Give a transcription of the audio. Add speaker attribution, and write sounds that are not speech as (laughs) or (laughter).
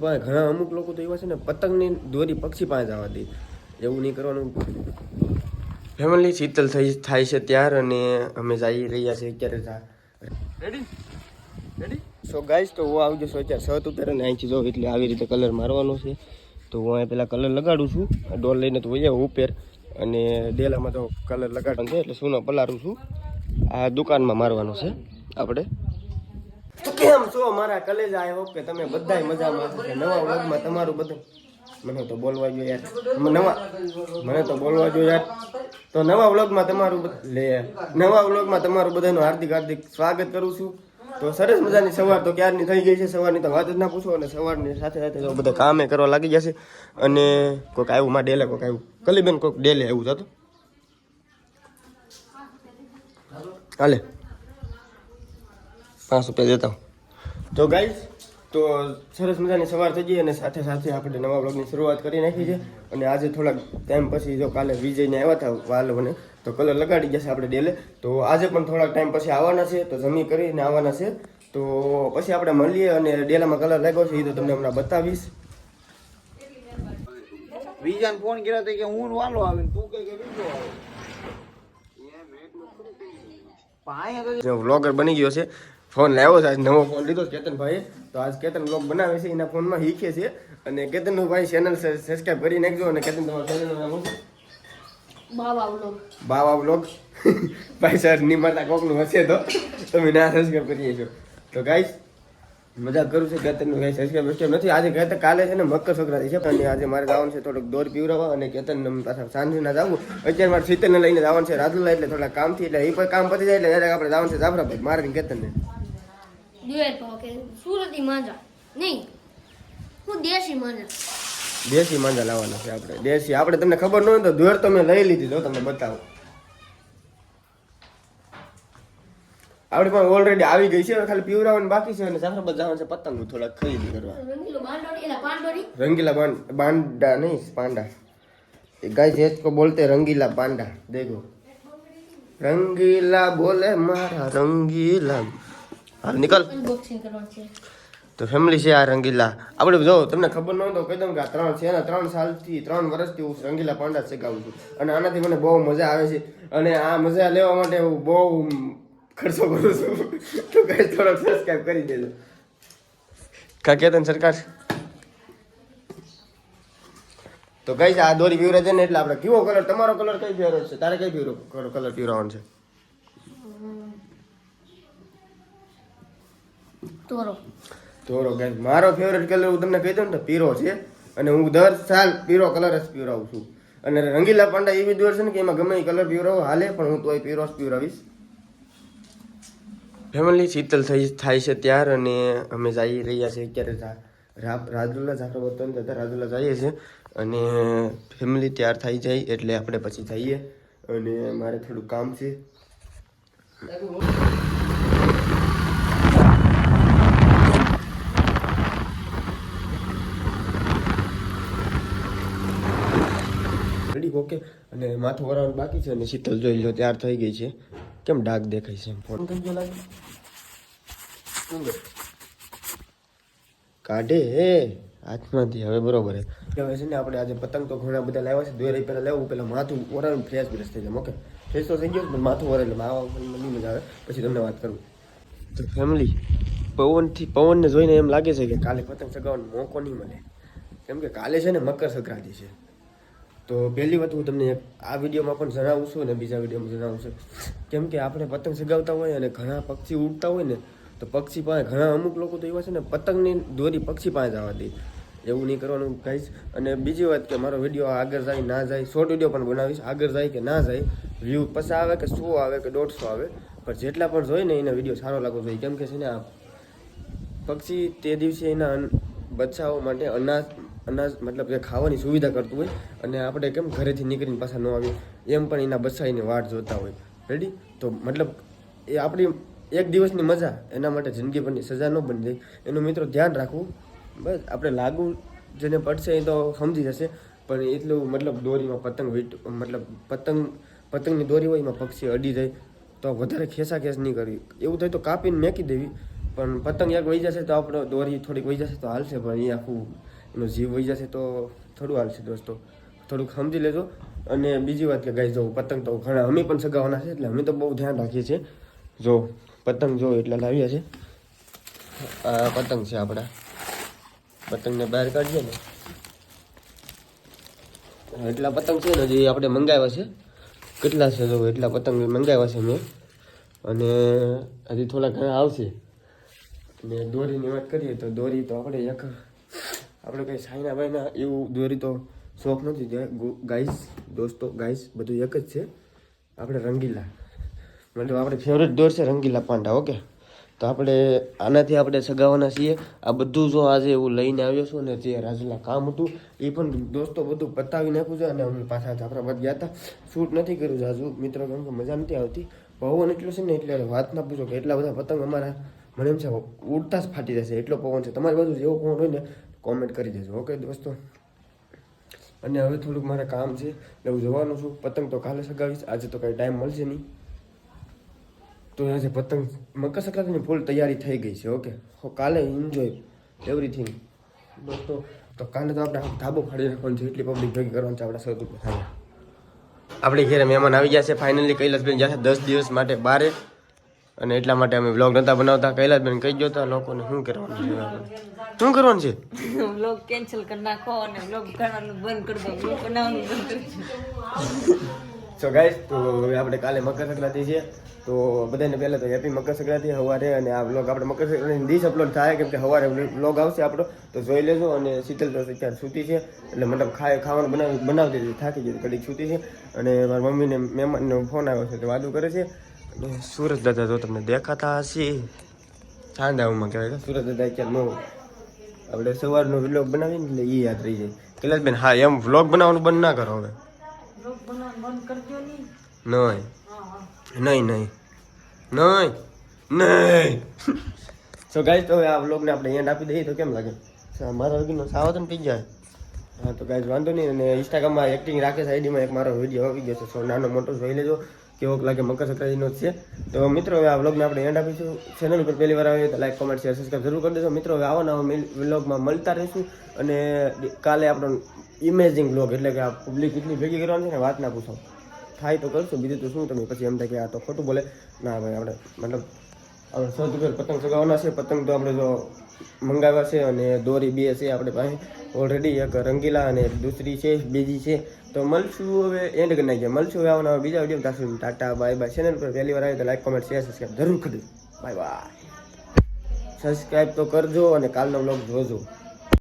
Speaker 1: પણ ઘણા અમુક લોકો તો એવા છે ને પતંગની દોરી પક્ષી પાસે જવા દે. એવું નહીં કરવાનું. ફેમિલી શીતલ થઈ થાય છે ત્યાર અને અમે જઈ રહ્યા છીએ અત્યારે રેડી રેડી સો ગાઈસ તો હું આવી જશો અત્યારે શર્ટ ઉતારે ને અહીંથી જો એટલે આવી રીતે કલર મારવાનો છે. તો હું અહીં પહેલાં કલર લગાડું છું. ડોલ લઈને તો વૈયા ઉપર. અને ડેલામાં તો કલર લગાડવાનો છે એટલે સોનો પલારું છું. આ દુકાનમાં મારવાનો છે. આપણે તો કેમ છો? મારા કલેજ આવ્યો કે તમે બધાય મજામાં છો? નવા વ્લોગમાં તમારું બધું? મને તો બોલવા જો યાર. નવા મને તો બોલવા જો યાર. તો નવા વ્લોગમાં તમારું લે, નવા વ્લોગમાં તમારું બધાનું હાર્દિક હાર્દિક સ્વાગત કરું છું. તો સરસ મજાની સવાર તો ક્યારની થઈ ગઈ છે? સવારની તો વાત જ ના પૂછો અને સવારની સાથે સાથે તો બધા કામે કરવા લાગી જશે અને કોઈક આવ્યું માં ડેલે કોઈક આવ્યું. કલીબેન કોઈક ડેલે આવ્યું થતું હાલે. પાંચ રૂપિયા દેતા હું. તો ગાઈઝ તો સરસ મજાની સવાર થઈ ગઈ અને સાથે સાથે આપણે નવા બ્લોગની શરૂઆત કરી નાખી છે. અને આજે થોડાક ટાઈમ પછી જો કાલે વિજયને આવ્યા હતા વાલવને તો કલર લગાડી જશે આપણે ડેલે. તો આજે પણ થોડાક ટાઈમ પછી આવવાના છે તો જમી કરીને આવવાના છે. તો પછી આપણે મળીએ અને ડેલામાં કલર લાગ્યો છે એ તો તમને હમણાં બતાવીશ.
Speaker 2: બીજાને ફોન કર્યો તો કે હું વાલો આવે કે બીજો તો
Speaker 1: વ્લોગર બની ગયો છે. ફોન લાવ્યો છે. આજ નવો ફોન લીધો કેતનભાઈ તો આજ કેતન બ્લોગ બનાવે છે એના ફોનમાં શીખે છે. અને કેતનનું ભાઈ ચેનલ સબસ્ક્રાઈબ કરી નાખજો અને કેતન ચેનલ ચેનલનું નામ શું બાવા બ્લોગ (laughs) ભાઈ સર નિમાતા કોકનું હશે તો તમે ના સબસ્ક્રાઈબ કરીએ છો તો ગાઈસ મજા કરું છું. કેતનનું ગાઈ સબસ્ક્રાઈબ બસ્ક્રાઈબ નથી. આજે કેતન કાલે છે ને મકર સંક્રાંતિ છે. અને આજે મારે જવાનું છે થોડુંક દોર પીવડાવવા અને કેતન પાછા સાંજના જવું અત્યારે મારે શીતલને લઈને જવાનું છે રાજુલા એટલે થોડા કામથી એટલે એ પણ કામ પતી જાય એટલે ત્યારે આપણે જવાનું છે જાફરાભાઈ મારે ને કેતનને.
Speaker 3: દુએલ પાવ કે સુરતી માંજા. નહીં. હું દેશી માંજા.
Speaker 1: દેશી માંજા લાવવાના છે આપણે. દેશી. આપણે તમને ખબર ન હોય તો દુએર તો મેં લઈ લીધી. જો તમને બતાવો. આપણે પણ ઓલરેડી આવી ગઈ છે. ખાલી પીવરાવવાનું બાકી છે અને સાફરબત જવાનું છે પતંગ થોડા ખરીદી કરવા.
Speaker 3: રંગીલા
Speaker 1: પાંડા નહીં પાંડા. એ ગાય જે કો બોલતે રંગીલા પાંડા. દેખો. રંગીલા બોલે મારા રંગીલા હાલ નીકળ તો ફેમિલી છે આ રંગીલા. આપણે જો તમને ખબર ન તો કહી દઉં કે આ ત્રણ છે. ને ત્રણ સાલથી ત્રણ વર્ષથી હું રંગીલા પાંડા શીખાવું છું. અને આનાથી મને બહુ મજા આવે છે. અને આ મજા લેવા માટે હું બહુ ખર્ચો કરું છું. તો કઈ થોડોક સબસ્ક્રાઈબ કરી દેજો. કા કેતન સરકાર? તો કઈ છે આ દોરી પીવરે છે ને એટલે આપણે કેવો કલર તમારો કલર કઈ પીવરો છે? તારે કઈ પીવરો કલર પીવરાવાનો છે?
Speaker 3: તોરો.
Speaker 1: તોરો ગાઈસ મારો ફેવરેટ કલર હું તમને કહી દઉં ને તો પીરો છે. અને હું દર સાલ પીરો કલર જ પીવરાવું છું. અને રંગીલા પાંડા એવી દોર છે ને કે એમાં ગમે એ કલર પીવરાવો હાલે પણ હું તોય પીરો જ પીવરાવીશ ફેમિલી શીતલ થઈ થાય છે ત્યાર અને અમે જઈ રહ્યા છીએ અત્યારે રાજુલા તો નથી જતા રાજુલા જઈએ છીએ. અને ફેમિલી તૈયાર થઈ જાય એટલે આપણે પછી જઈએ. અને મારે થોડું કામ છે. Ready okay. અને માથું વરાવાનું બાકી છે અને શીતલ જોઈ લો તૈયાર થઈ ગઈ છે. કેમ ડાઘ દેખાય છે ફોન થઈ ગયો લાગે કાઢે, હે. હાથમાંથી, હવે બરોબર હે હવે છે ને આપણે આજે પતંગ તો ઘણા બધા લાવ્યા છે. દોરી પહેલાં લેવું, પહેલાં માથું વરાવીને ફ્રેશ બ્રેશ થઈ જાય. ઓકે? ફ્રેશ તો થઈ ગયો પણ માથું ઓરે એટલે નહીં મજા આવે. પછી તમને વાત કરું. તો ફેમિલી પવનથી, પવનને જોઈને એમ લાગે છે કે કાલે પતંગ ચગાવવાનો મોકો નહીં મળે. કેમ કે કાલે છે ને મકર સંક્રાંતિ છે. તો પહેલી વાત હું તમને આ વિડીયોમાં પણ જણાવું છું અને બીજા વિડીયોમાં જણાવું છું. કેમ કે આપણે પતંગ ચગાવતા હોય અને ઘણા પક્ષી ઉડતા હોય ને, તો પક્ષી પાસે ઘણા અમુક લોકો તો એવા છે ને, પતંગની દોરી પક્ષી પાસે જવા દે. એવું નહીં કરવાનું કહીશ. અને બીજી વાત કે મારો વીડિયો આગળ જાય, ના જાય શોર્ટ વીડિયો પણ બનાવીશ. આગળ જાય કે ના જાય વ્યૂ પછી આવે કે સો આવે કે દોઢસો આવે. પણ જેટલા પણ જોઈએ ને એને વીડિયો સારો લાગવો જોઈએ. કેમ કે છે ને, આ પક્ષી તે દિવસે એના બચ્ચાઓ માટે અનાજ અનાજ, મતલબ કે ખાવાની સુવિધા કરતું હોય અને આપણે કેમ ઘરેથી નીકળીને પાછા ન આવીએ? એમ પણ એના બસાઈને વાટ જોતા હોય. રેડી તો મતલબ એ આપણી એક દિવસની મજા એના માટે જિંદગીભરની સજા ન બની જાય. એનું મિત્રો ધ્યાન રાખવું. બસ, આપણે લાગુ જેને પડશે એ તો સમજી જશે. પણ એટલું મતલબ દોરીમાં પતંગ વીટ, મતલબ પતંગ, પતંગની દોરી હોય એમાં પક્ષી અડી જાય. તો વધારે ખેસા ખેસ નહીં કરવી. એવું થાય તો કાપીને મેકી દેવી. પણ પતંગ એક વહી જશે તો આપણો દોરી થોડીક વહી જશે તો હાલશે, પણ એ આખું એનો જીવ વહી જશે તો થોડું હાલશે દોસ્તો. થોડુંક સમજી લેજો. અને બીજી વાત કે ગાઈ જો પતંગ તો ઘણા અમે પણ સગાવાના છે એટલે અમે તો બહુ ધ્યાન રાખીએ છીએ. જો પતંગ જો એટલા લાવ્યા છે. આ પતંગ છે આપણા. પતંગને બહાર કાઢીએ ને. એટલા પતંગ છે ને જે આપણે મંગાવ્યા છે. કેટલા છે જો એટલા પતંગ મંગાવ્યા છે મેં. અને હજી થોડા ઘણા આવશે. અને દોરીની વાત કરીએ તો દોરી તો આપણે એક આપણે કંઈ સાઈના બાઈના એવું દોરી તો શોખ નથી ગાઈસ, દોસ્તો, ગાઈસ, બધું એક જ છે. આપણે રંગીલા. મતલબ આપણે ફેવરેટ દોર છે રંગીલા પાંડા, ઓકે? તો આપણે આનાથી આપણે સગાવાના છીએ. આ બધું જો આજે એવું લઈને આવ્યો છું ને જે રાજુલા કામ હતું, એ પણ દોસ્તો બધું પતાવી નાખ્યું છે અને અમે પાછા જાફરાબાદ ગયા હતા. શૂટ નથી કર્યું રાજુ મિત્રો કેમ મજા નથી આવતી. પવન એટલું છે ને, એટલે વાત ના પૂછો કે એટલા બધા પતંગ અમારા મને એમ છે ઉડતા જ ફાટી જશે, એટલો પવન છે. તમારી બાજુ જેવો પવન હોય ને કોમેન્ટ કરી દેજો ઓકે દોસ્તો? અને હવે થોડુંક મારે કામ છે એટલે હું જવાનું છું. પતંગ તો કાલે સગાવીશ, આજે તો કાંઈ ટાઈમ મળશે નહીં. તો આજે પતંગ મકર સંક્રાંતિની ફૂલ તૈયારી થઈ ગઈ છે ઓકે કાલે એન્જોય એવરીથિંગ દોસ્તો, તો કાલે તો આપણે ધાબો ફાડી નાખવાનું છે, એટલી પબ્લિક ભેગી કરવાનું છે આપણે સૌ આપણે ઘેરે મહેમાન આવી ગયા છે ફાઇનલી કૈલાસબેન જશે દસ દિવસ માટે બારે. અને એટલા માટે અમે વ્લોગ નતા બનાવતા. કૈલાસબેન કહી ગયો લોકોને શું કરવાનું છે? શું કરવાનું છે?
Speaker 4: વ્લોગ કેન્સલ કરી નાખો અને વ્લોગ કરવાનું બંધ કરી દો. વ્લોગ બનાવવાનું બંધ કરી
Speaker 1: સો ગાઈસ તો હવે આપણે કાલે મકર સંક્રાંતિ છે. તો બધાને પહેલાં તો હેપી મકર સંક્રાંતિ સવારે અને આ વ્લોગ આપણે મકર સંક્રાંતિ દિવસ અપલોડ થાય કેમ કે સવારે વ્લોગ આવશે આપણો. તો જોઈ લેજો અને શીતલ તો અત્યારે સૂતી છે. એટલે મતલબ ખાય ખાવાનું બનાવી બનાવતી થાકી ગઈ કડીક સૂતી છે. અને મારી મમ્મીને મહેમાનનો ફોન આવ્યો છે તો વાતું કરે છે. અને સુરજ દાદા તો તમને દેખાતા હશે. ચાંદાઓમાં કહેવાય કે સુરજ દાદા અત્યારે નો આપણે સવારનો વ્લોગ બનાવીને એટલે એ યાદ રહી જાય. કૈલાસબેન હા એમ વ્લોગ બનાવવાનું બંધ ના કરો હવે.
Speaker 4: નહીં.
Speaker 1: નહીં. નહીં નહીં. નહીં. સો ગાઈસ તો આ વ્લોગને આપણે એન્ડ આપી દઈએ. તો કેમ લાગે? મારા વગરનો સાવધાન પી જાય. હા તો ગાઈસ વાંધો નહીં. અને ઇન્સ્ટાગ્રામમાં એક્ટિંગ રાખે છે. આઈડીમાં એક મારો વીડિયો આવી ગયો છે. સો નાનો મોટો જોઈ લેજો. કેવોક લાગે મકર સંક્રાંતિનો છે. તો મિત્રો, હવે આ વ્લોગને આપણે એન્ડ આપીશું. ચેનલ ઉપર પહેલી વાર આવે તો લાઈક કોમેન્ટ શેર સબસ્ક્રાઈબ જરૂર કરી દેજો. મિત્રો, હવે આવો નવા વ્લોગમાં મળતા રહીશું અને કાલે આપણો ઇમેજિંગ વ્લોગ એટલે કે આ પબ્લિક કેટલી ભેગી કરવાની છે ને, વાત ના પૂછો. થાય તો કરશું. બીજું તો શું તમે? પછી એમ થાય કે આ તો ખોટું બોલે. ના ભાઈ, આપણે મતલબ આપણે સૌથી પતંગ ચગાવવાના છે. પતંગ તો આપણે જો મંગાવ્યા છે અને દોરી બે છે આપણે પાસે. ઓલરેડી એક રંગીલા અને દૂસરી છે, બીજી છે. તો મળશું હવે એન્ડ કરી નાખીએ. મળશું હવે આવવાના બીજા વીડિયો સુધી ટાટા બાય બાય ચેનલ પર પહેલી વાર આવે તો લાઈક કોમેન્ટ શેર સબસ્ક્રાઈબ જરૂર કરજો બાય બાય સબસ્ક્રાઈબ તો કરજો અને કાલનો બ્લોગ જોજો.